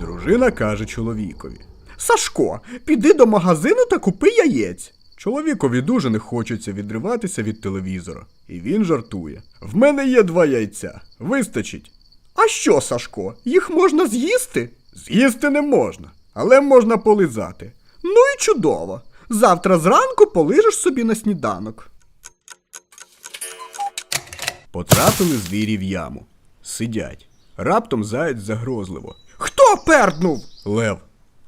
Дружина каже чоловікові. Сашко, піди до магазину та купи яєць. Чоловікові дуже не хочеться відриватися від телевізора, і він жартує. В мене є два яйця. Вистачить. А що, Сашко, їх можна з'їсти? З'їсти не можна, але можна полизати. Ну і чудово. Завтра зранку полижеш собі на сніданок. Потрапили звірі в яму. Сидять. Раптом заєць загрозливо. Хто перднув? Лев.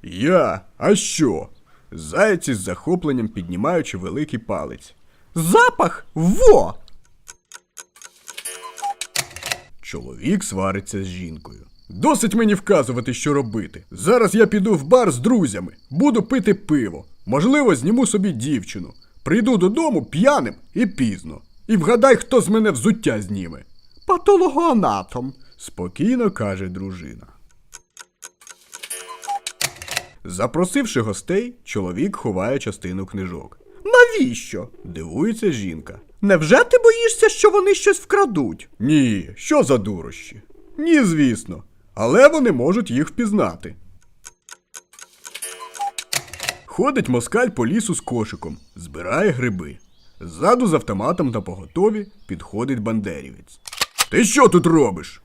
Я? А що? Заєць із захопленням піднімаючи великий палець. Запах во! Чоловік свариться з жінкою. Досить мені вказувати, що робити. Зараз я піду в бар з друзями, буду пити пиво. Можливо, зніму собі дівчину. Прийду додому п'яним і пізно. І вгадай, хто з мене взуття зніме. Патологоанатом. Спокійно каже дружина. Запросивши гостей, чоловік ховає частину книжок. Навіщо? Дивується жінка. Невже ти боїшся, що вони щось вкрадуть? Ні, що за дурощі? Ні, звісно. Але вони можуть їх впізнати. Ходить москаль по лісу з кошиком, збирає гриби. Ззаду з автоматом на поготові підходить бандерівець. Ти що тут робиш?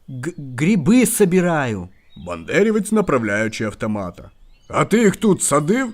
Гриби собираю. Бандерівець направляючи автомата. А ти їх тут садив?